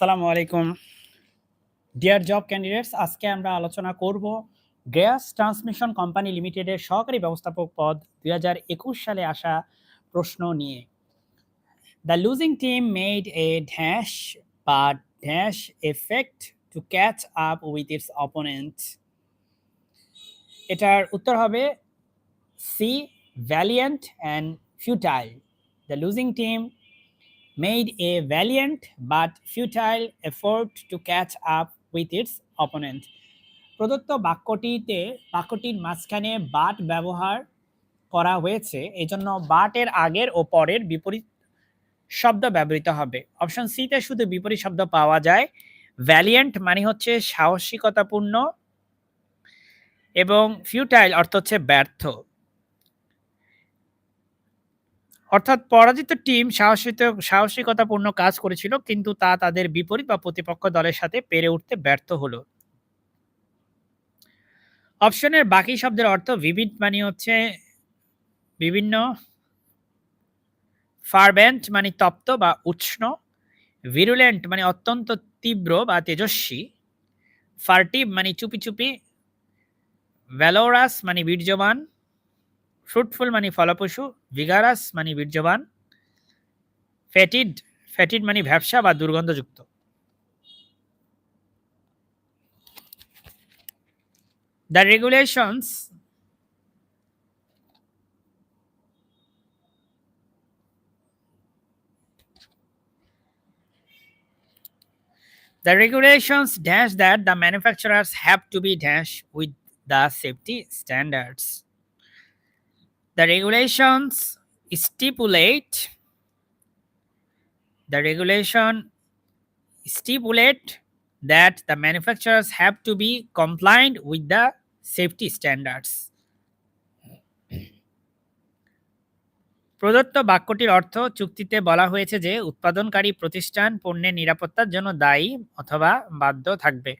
আসসালামু আলাইকুম। Deer job candidates আজকে আমরা আলোচনা করব গ্যাস ট্রান্সমিশন কোম্পানি লিমিটেডের সহকারী ব্যবস্থাপক পদ দু হাজার একুশ সালে আসা প্রশ্ন নিয়ে। The losing team made a dash বা dash effort to catch up with its opponent এটার উত্তর হবে C valiant and futile the losing team made a valiant but futile effort to catch up with its opponent. প্রদত্ত বাক্যটিতে, বাক্যটির মাঝখানে but ব্যবহার করা হয়েছে। এজন্য বাটের আগের ও পরের বিপরীত শব্দ ব্যবহৃত হবে। অপশন সিতে শুধু বিপরীত শব্দ পাওয়া যায়। ভ্যালিয়েন্ট মানে হচ্ছে সাহসিকতাপূর্ণ এবং ফিউটাইল অর্থ হচ্ছে ব্যর্থ। অর্থাৎ পরাজিত টিম সাহসিত, সাহসিকতাপূর্ণ কাজ করেছিল, কিন্তু তা তাদের বিপরীত বা প্রতিপক্ষ দলের সাথে পেরে উঠতে ব্যর্থ হলো। অপশনের বাকি শব্দের অর্থ ভিভিড মানে হচ্ছে বিভিন্ন ফারবেন্ট মানে তপ্ত বা উষ্ণ ভিরুলেন্ট মানে অত্যন্ত তীব্র বা তেজস্বী ফার্টিভ মানে চুপি চুপি ভ্যালোরাস মানে বীর্যবান ফ্রুটফুল মানে ফলপ্রসূ ভিগারাস মানে বীর্যবান ফ্যাটিড ফ্যাটিড মানে ব্যবসা বা দুর্গন্ধযুক্ত the regulations The regulations dash that the manufacturers have to be dash with the safety standards. The regulations stipulate the regulation stipulate that the manufacturers have to be compliant with the safety standards. প্রদত্ত বাক্যটির অর্থ চুক্তিতে বলা হয়েছে যে উৎপাদনকারী প্রতিষ্ঠান পণ্যের নিরাপত্তার জন্য দায়ী অথবা বাধ্য থাকবে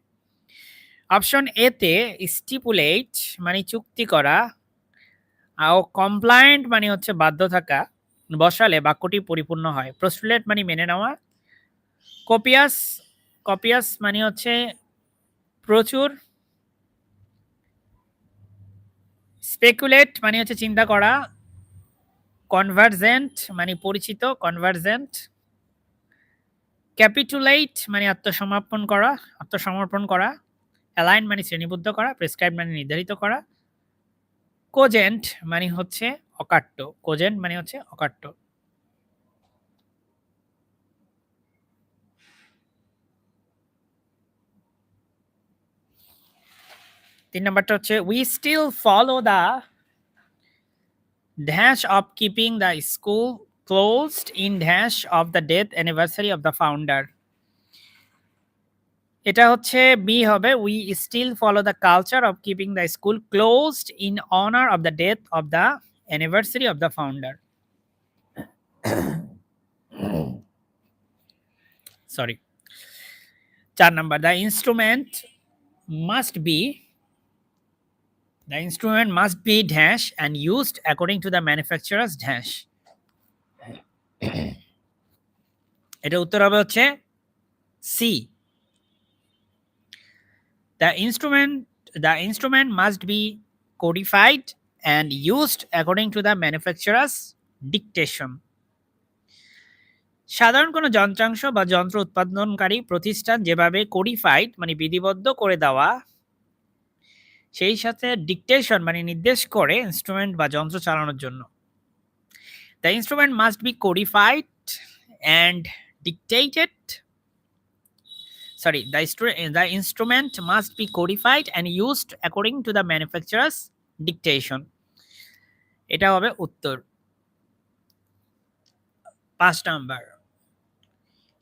অপশন এতে স্টিপুলেট মানে চুক্তি করা ও কমপ্লায়েন্ট মানে হচ্ছে বাধ্য থাকা, বসালে বাক্যটি পরিপূর্ণ হয়। প্রস্টুলেট মানে মেনে নেওয়া। কপিয়াস কপিয়াস মানে হচ্ছে প্রচুর। স্পেকুলেট মানে হচ্ছে চিন্তা করা। কনভার্জেন্ট মানে পরিচিত কনভার্জেন্ট ক্যাপিটুলেট মানে আত্মসমর্পণ করা আত্মসমর্পণ করা। অ্যালাইন মানে শ্রেণীবদ্ধ করা প্রেসক্রাইব মানে নির্ধারিত করা। কোজেন্ট মানে হচ্ছে অকাট্য কোজেন্ট মানে হচ্ছে অকাট্য। তিন নম্বরটা হচ্ছে we still follow the dash of keeping the school closed in dash of the death anniversary of the founder এটা হচ্ছে বি হবে we still follow the culture of keeping the school closed in honour of the death of the anniversary of the founder sorry চার number the instrument must be the instrument must be dash and used according to the manufacturer's dash এটা উত্তর হবে হচ্ছে C The instrument the instrument must be codified and used according to the manufacturer's dictation. সাধারণ কোনো যন্ত্রাংশ বা যন্ত্র উৎপাদনকারী প্রতিষ্ঠান যেভাবে কোডিফাইড মানে বিধিবদ্ধ করে দেওয়া, সেই সাথে ডিকটেশন মানে নির্দেশ করে ইনস্ট্রুমেন্ট বা যন্ত্র চালানোর জন্য the instrument must be codified and dictated sorry the, the instrument must be codified and used according to the manufacturer's dictation এটা হবে উত্তর পাঁচ number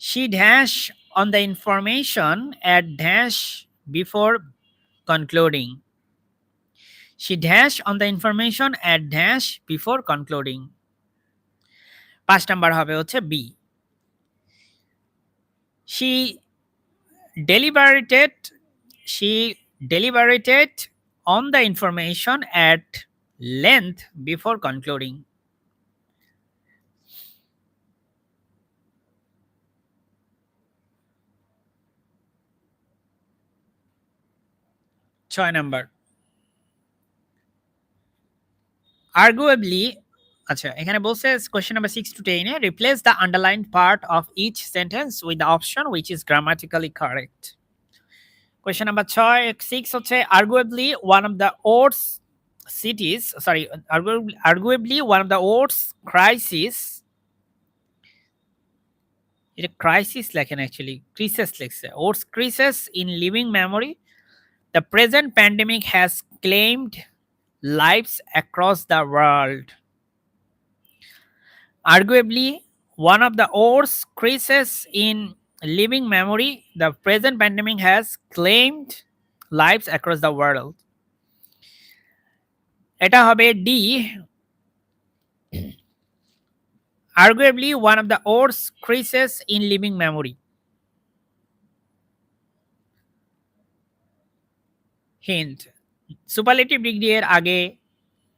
she dash on the information at dash before concluding she dash on the information at dash before concluding পাঁচ number হবে হচ্ছে B she deliberated she deliberated on the information at length before concluding. Choice number. Arguably আচ্ছা এখানে বলছে question number six to টেনে replace the underline part of each sentence with the option which is grammatically correct question number ছয় six হচ্ছে arguably one of the world's cities sorry arguably, arguably one of the world's crisis এটা crisis লেখেন actually crises লেখছে worse crises in living memory the present pandemic has claimed lives across the world. Arguably, one of the worst crises in living memory, the present pandemic has claimed lives across the world. এটা হবে the arguably one of the worst crises in living memory. Hint superlative degree এর আগে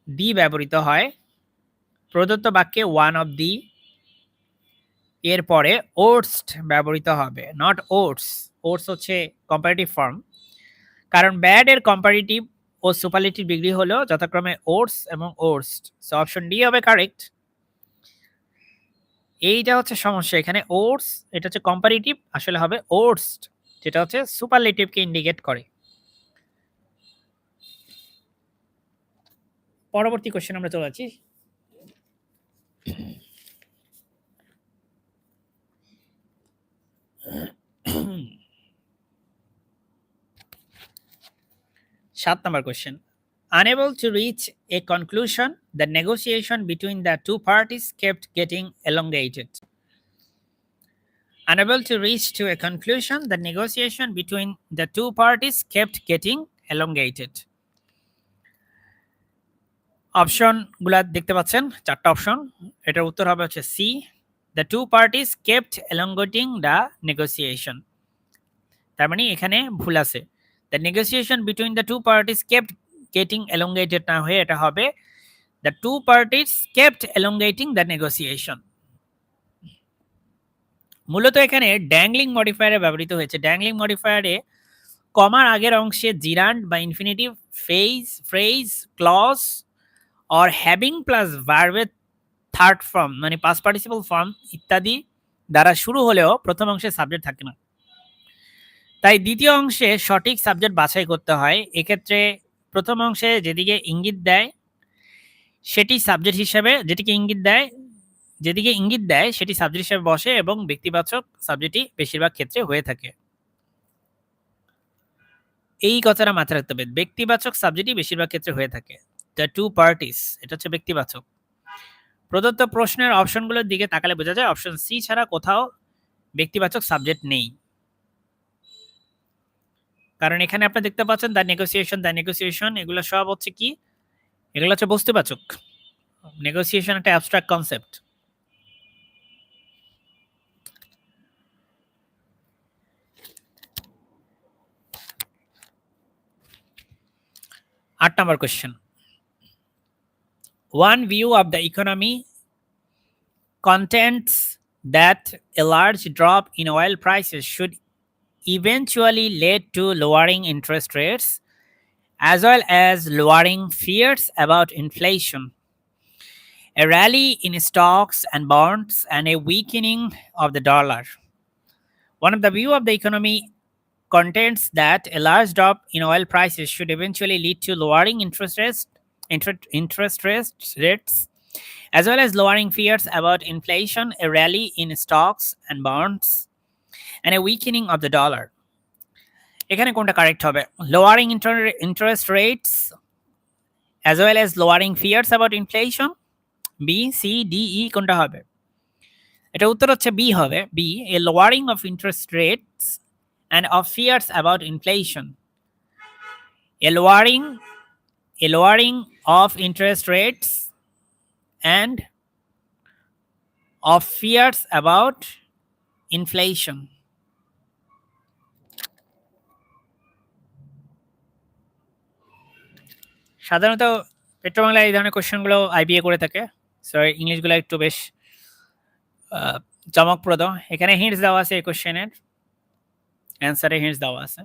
দি ব্যবহৃত হয় প্রদত্ত বাক্যে one of the এর পরে ওটসড ব্যবহৃত হবে নট ওটস ওটস হচ্ছে কম্পারেটিভ ফর্ম কারণ ব্যাড এর কম্পারেটিভ ও সুপারলেটিভ ডিগ্রি হলো যথাক্রমে ওটস এবং ওটসড সো অপশন ডি হবে কারেক্ট এইটা হচ্ছে সমস্যা এখানে ওটস এটা হচ্ছে কম্পারেটিভ আসলে হবে ওটসড যেটা হচ্ছে সুপারলেটিভকে ইন্ডিকেট করে। পরবর্তী কোশ্চেন আমরা চলে যাচ্ছি। সাত নম্বর question unable to reach a conclusion the negotiation between the two parties kept getting elongated unable to reach to a conclusion the negotiation between the two parties kept getting elongated অপশনগুলা দেখতে পাচ্ছেন, চারটা option এটার উত্তর হবে হচ্ছে C the two parties kept elongating the negotiation তার মানে এখানে ভুল আছে। The negotiation between the two parties kept getting elongated না হয়ে এটা হবে the two parties kept elongating the negotiation মূলত এখানে ড্যাংলিং মডিফায়ারে ব্যবহৃত হয়েছে। ড্যাংলিং মডিফায়ারে কমার আগের অংশে জিরান্ড বা infinitive phase phrase clause or having plus ভার্বের থার্ড ফর্ম মানে পাস পার্টিসিপল ফর্ম ইত্যাদি দ্বারা শুরু হলেও প্রথম অংশে সাবজেক্ট থাকে না। তাই দ্বিতীয় অংশে সঠিক সাবজেক্ট বাছাই করতে হয়। এক্ষেত্রে প্রথম অংশে যেদিকে ইঙ্গিত দেয়, সেটি সাবজেক্ট হিসেবে যেটিকে ইঙ্গিত দেয়, যেদিকে ইঙ্গিত দেয়, সেটি সাবজেক্ট হিসেবে বসে এবং ব্যক্তিবাচক সাবজেক্টই বেশিরভাগ ক্ষেত্রে হয়ে থাকে। এই কথাটা মাথায় রাখতে হবে। ব্যক্তিবাচক সাবজেক্টই বেশিরভাগ ক্ষেত্রে হয়ে থাকে। দ্য টু পার্টিস এটা হচ্ছে ব্যক্তিবাচক। প্রদত্ত প্রশ্নের অপশনগুলোর দিকে তাকালে বোঝা যায় অপশন সি ছাড়া কোথাও ব্যক্তিবাচক সাবজেক্ট নেই। কারণ এখানে আপনি দেখতে পাচ্ছেন দ্য নেগোসিয়েশন দ্য নেগোসিয়েশন এগুলো সব হচ্ছে কি? এগুলো হচ্ছে বস্তুবাচক। নেগোসিয়েশন একটা অ্যাবস্ট্রাক্ট কনসেপ্ট আট নম্বর question one view of the economy contends that a large drop in oil prices should eventually lead to lowering interest rates as well as lowering fears about inflation. A rally in stocks and bonds and a weakening of the dollar. One of the view of the economy contends that a large drop in oil prices should eventually lead to lowering interest rates interest rates, as well as lowering fears about inflation, a rally in stocks and bonds, and a weakening of the dollar. এখানে কোনটা correct হবে? Lowering interest rates as well as lowering fears about inflation B C D E কোনটা হবে? এটা উত্তর হচ্ছে B হবে। B a lowering of interest rates and of fears about inflation a lowering a lowering of interest rates and of fears about inflation. সাধারণত Petrobangla এই ধরনের কোশ্চেনগুলো আইবিএ করে থাকে সো ইংলিশগুলো একটু বেশ চমকপ্রদ। এখানে হিন্টস দেওয়া আছে এই কোশ্চেনের। অ্যান্সারে হিন্টস দেওয়া আছে।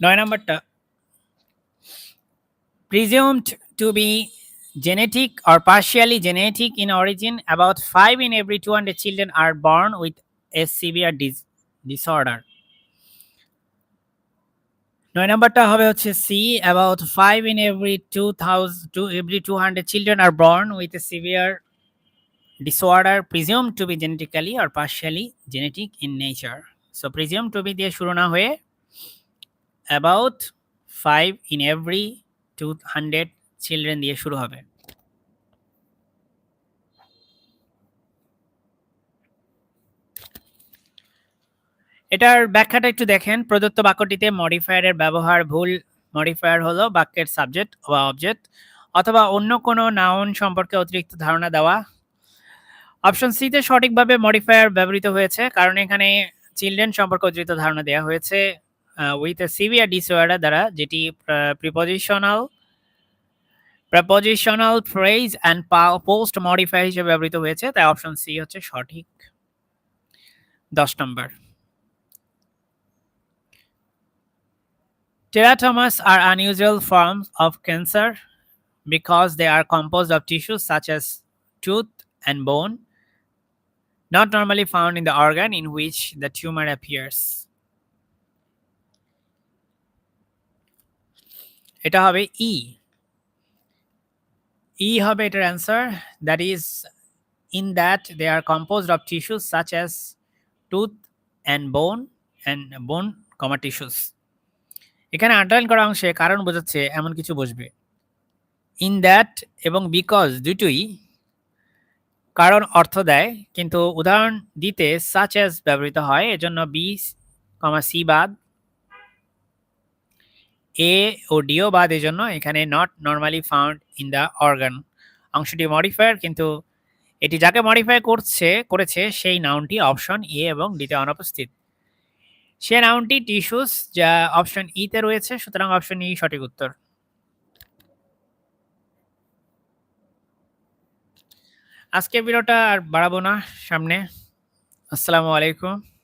নয় নাম্বারটা presumed to be genetic or partially genetic in origin about 5 in every 200 children are born with a severe dis- disorder নয় নাম্বারটা হবে হচ্ছে C about five in every two thousand to every two hundred children are born with a severe disorder presumed to be genetically or partially genetic in nature. So presumed to be দিয়ে শুরু না হয়ে about 5 in every 200 children দিয়ে শুরু হবে। এটার ব্যাখ্যাটা একটু দেখেন। প্রদত্ত বাক্যটিতে মডিফায়ারের ব্যবহার ভুল। মডিফায়ার হলো বাক্যের সাবজেক্ট বা অবজেক্ট অথবা অন্য কোনো নাউন সম্পর্কে অতিরিক্ত ধারণা দেওয়া। অপশন সিতে সঠিকভাবে মডিফায়ার ব্যবহৃত হয়েছে, কারণ এখানে চিলড্রেন সম্পর্কে অতিরিক্ত ধারণা দেওয়া হয়েছে। উইথ এ সিভিয়ার ডিসঅর্ডার দ্বারা যেটি prepositional prepositional phrase and post modifier হিসেবে ব্যবহৃত হয়েছে তাই অপশন সি হচ্ছে সঠিক দশ নম্বর Teratomas are unusual forms of cancer because they are composed of tissues such as tooth and bone, not normally found in the organ in which the tumor appears. এটা হবে ই E হবে এটার answer that is in that they are composed of tissues such as tooth and bone and bone comma tissues এখানে underline করা অংশে কারণ বোঝাচ্ছে এমন কিছু বসবে। ইন দ্যাট এবং বিকজ দুটোই কারণ অর্থ দেয়, কিন্তু উদাহরণ দিতে সাচ অ্যাজ ব্যবহৃত হয়, এজন্য বি কমা সি বাদ। এ ও ডিও বাদ এজন্য এখানে not normally found in the organ অংশটি মডিফায়ার কিন্তু এটি যাকে মডিফাই করছে, করেছে সেই নাউনটি অপশন এ এবং ডিতে অনুপস্থিত। সে নাউনটি টিস্যুস যা অপশন ইতে রয়েছে, সুতরাং অপশন ই সঠিক উত্তর। আজকে ভিডিওটা আর বাড়াবো না, সামনে। আসসালামু আলাইকুম।